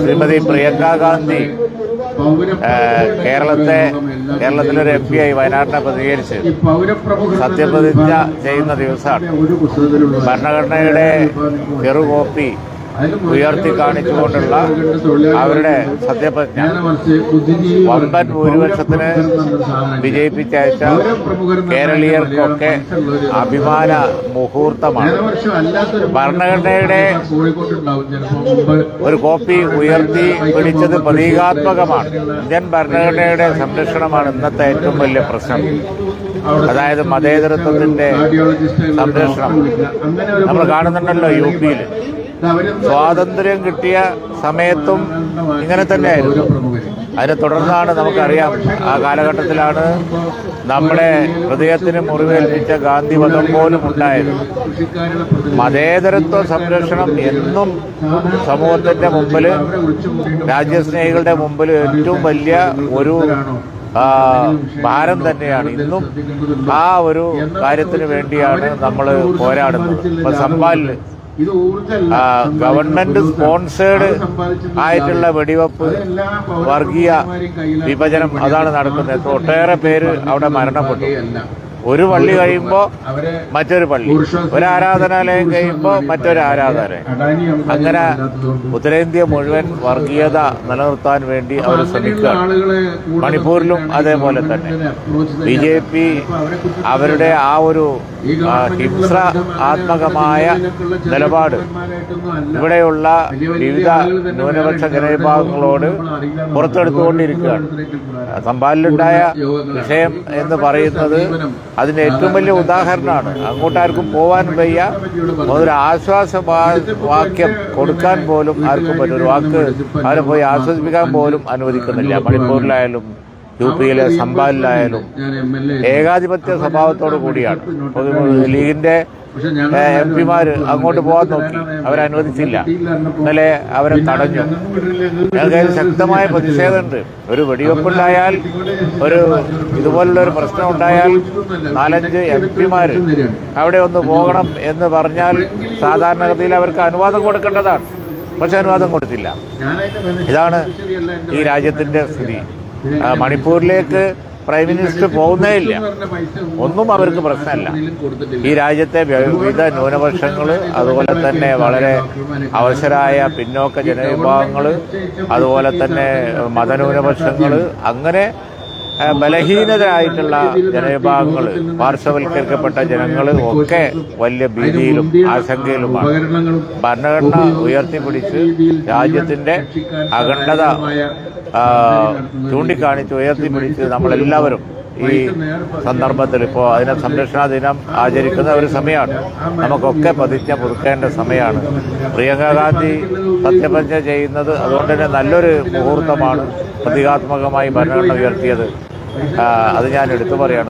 ശ്രീമതി പ്രിയങ്ക ഗാന്ധി കേരളത്തെ കേരളത്തിലൊരു M P ആയി വയനാട്ടിനെ പ്രതികരിച്ച് സത്യപ്രതിജ്ഞ ചെയ്യുന്ന ദിവസമാണ്. ഭരണഘടനയുടെ ചെറു കോപ്പി ഉയർത്തി കാണിച്ചുകൊണ്ടുള്ള അവരുടെ സത്യപ്രജ്ഞ വമ്പൻ ഭൂരിപക്ഷത്തിന് വിജയിപ്പിച്ചയച്ച കേരളീയർക്കൊക്കെ അഭിമാന മുഹൂർത്തമാണ്. ഭരണഘടനയുടെ ഒരു കോപ്പി ഉയർത്തി പിടിച്ചത് പ്രതീകാത്മകമാണ്. ഇന്ത്യൻ ഭരണഘടനയുടെ സംരക്ഷണമാണ് ഇന്നത്തെ ഏറ്റവും വലിയ പ്രശ്നം. അതായത് മതേതരത്വത്തിന്റെ സംരക്ഷണം. നമ്മൾ കാണുന്നുണ്ടല്ലോ യു പിയിൽ സ്വാതന്ത്ര്യം കിട്ടിയ സമയത്തും ഇങ്ങനെ തന്നെയായിരുന്നു. അതിനെ തുടർന്നാണ് നമുക്കറിയാം ആ കാലഘട്ടത്തിലാണ് നമ്മുടെ ഹൃദയത്തിന് മുറിവേൽപ്പിച്ച ഗാന്ധി വധം പോലും ഉണ്ടായത്. മതേതരത്വ സംരക്ഷണം എന്നും സമൂഹത്തിന്റെ മുമ്പിൽ രാജ്യസ്നേഹികളുടെ മുമ്പിൽ ഏറ്റവും വലിയ ഒരു ഭാരം തന്നെയാണ്. ഇന്നും ആ ഒരു കാര്യത്തിന് വേണ്ടിയാണ് നമ്മൾ പോരാടുന്നത്. ഇപ്പം ആ, ഗവൺമെന്റ് സ്പോൺസേഡ് ആയിട്ടുള്ള വെടിവെപ്പ് വർഗീയ വിഭജനം അതാണ് നടക്കുന്നത്. ഒട്ടേറെ പേര് അവിടെ മരണപ്പെട്ടു. ഒരു പള്ളി കഴിയുമ്പോൾ മറ്റൊരു പള്ളി. ഒരു ആരാധനാലയം കഴിയുമ്പോൾ മറ്റൊരു ആരാധനാലയം. അങ്ങനെ ഉത്തരേന്ത്യ മുഴുവൻ വർഗീയത നിലനിർത്താൻ വേണ്ടി അവർ ശ്രമിക്കുകയാണ്. മണിപ്പൂരിലും അതേപോലെ തന്നെ. ബി ജെ പി അവരുടെ ആ ഒരു ആ, ഹിംസാത്മകമായ നിലപാട് ഇവിടെയുള്ള വിവിധ ന്യൂനപക്ഷ ജനവിഭാഗങ്ങളോട് പുറത്തെടുത്തുകൊണ്ടിരിക്കുകയാണ്. തമ്പാലിലുണ്ടായ വിഷയം എന്ന് പറയുന്നത് അതിന് ഏറ്റവും വലിയ ഉദാഹരണമാണ്. അങ്ങോട്ടാർക്കും പോകാൻ വയ്യ. ഒരു ആശ്വാസ വാക്യം കൊടുക്കാൻ പോലും ആർക്കും പറ്റും ഒരു വാക്ക് അവരെ പോയി ആശ്വസിപ്പിക്കാൻ പോലും അനുവദിക്കുന്നില്ല. മണിപ്പൂരിലായാലും യു പിയിലെ സംഭാലിലായാലും ഏകാധിപത്യ സ്വഭാവത്തോടു കൂടിയാണ്. ലീഗിന്റെ എം പിമാര് അങ്ങോട്ട് പോകാൻ നോക്കി. അവരനുവദിച്ചില്ല. ഇന്നലെ അവരെ തടഞ്ഞു. ഞങ്ങൾക്ക് ശക്തമായ പ്രതിഷേധമുണ്ട്. ഒരു വെടിവെപ്പുണ്ടായാൽ ഒരു ഇതുപോലുള്ള ഒരു പ്രശ്നം ഉണ്ടായാൽ നാലഞ്ച് എം പിമാര് അവിടെ ഒന്ന് പോകണം എന്ന് പറഞ്ഞാൽ സാധാരണഗതിയിൽ അവർക്ക് അനുവാദം കൊടുക്കേണ്ടതാണ്. പക്ഷെ അനുവാദം കൊടുത്തില്ല. ഇതാണ് ഈ രാജ്യത്തിന്റെ സ്ഥിതി. മണിപ്പൂരിലേക്ക് പ്രൈം മിനിസ്റ്റർ പോകുന്നേ ഇല്ല. ഒന്നും അവർക്ക് പ്രശ്നമല്ല. ഈ രാജ്യത്തെ വിവിധ ന്യൂനപക്ഷങ്ങൾ അതുപോലെ തന്നെ വളരെ അവശരായ പിന്നോക്ക ജനവിഭാഗങ്ങൾ അതുപോലെ തന്നെ മതന്യൂനപക്ഷങ്ങൾ അങ്ങനെ ബലഹീനരായിട്ടുള്ള ജനവിഭാഗങ്ങൾ പാർശ്വവൽക്കരിക്കപ്പെട്ട ജനങ്ങൾ ഒക്കെ വലിയ ഭീതിയിലും ആശങ്കയിലുമാണ്. ഭരണഘടന ഉയർത്തിപ്പിടിച്ച് രാജ്യത്തിന്റെ അഖണ്ഡത ചൂണ്ടിക്കാണിച്ച് ഉയർത്തിപ്പിടിച്ച് നമ്മളെല്ലാവരും ഈ സന്ദർഭത്തിൽ ഇപ്പോൾ അതിനെ സംരക്ഷണ ദിനം ആചരിക്കുന്ന ഒരു സമയമാണ്. നമുക്കൊക്കെ പ്രതിജ്ഞ പുതുക്കേണ്ട സമയമാണ്. പ്രിയങ്ക ഗാന്ധി സത്യപ്രതിജ്ഞ ചെയ്യുന്നത് അതുകൊണ്ട് തന്നെ നല്ലൊരു മുഹൂർത്തമാണ്. പ്രതീകാത്മകമായി ഭരണഘടന ഉയർത്തിയത്. അത് ഞാൻ എടുത്തു പറയാണ്.